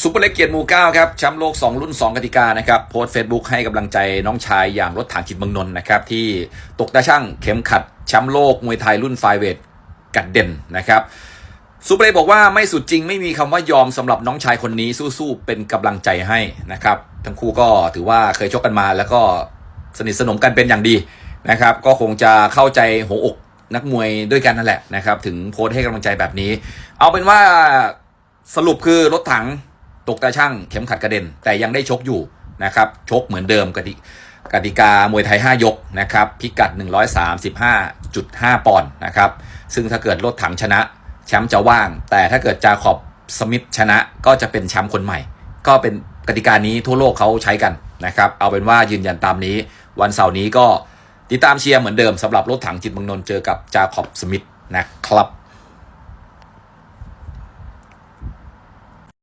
ซูเปอร์เล็กเกียรติหมู่เก้าครับแชมป์โลก 2 รุ่น 2 กติกานะครับโพสต์เฟซบุ๊กให้กำลังใจน้องชายอย่างรถถังจิตเมืองนนท์นะครับที่ตกตาช่างเข็มขัดแชมป์โลกมวยไทยรุ่นไฟเวทกัดเด่นนะครับซูเปอร์เล็กบอกว่าไม่สุดจริงไม่มีคำว่ายอมสำหรับน้องชายคนนี้สู้ๆเป็นกำลังใจให้นะครับทั้งคู่ก็ถือว่าเคยชกกันมาแล้วก็สนิทสนมกันเป็นอย่างดีนะครับก็คงจะเข้าใจหัวอกนักมวยด้วยกันนั่นแหละนะครับถึงโพสต์ให้กำลังใจแบบนี้ เอาเป็นว่าสรุปคือรถถัง ตกตาช่างเข็มขัดกระเด็น แต่ยังได้ชกอยู่นะครับชกเหมือนเดิมกติกติกามวยไทย 5 ยกนะครับพิกัด 135.5 ปอนด์นะครับซึ่งถ้าเกิดรถถังชนะ แชมป์จะว่าง แต่ถ้าเกิดจาขอบสมิธชนะก็จะเป็นแชมป์คนใหม่ ก็เป็นกติกานี้ทั่วโลกเขาใช้กันนะครับเอาเป็นว่ายืนยันตามนี้ วันเสาร์นี้ก็ติดตามเชียร์เหมือนเดิมสำหรับรถถังจิตเมืองนนท์เจอกับจาขอบสมิธนะครับ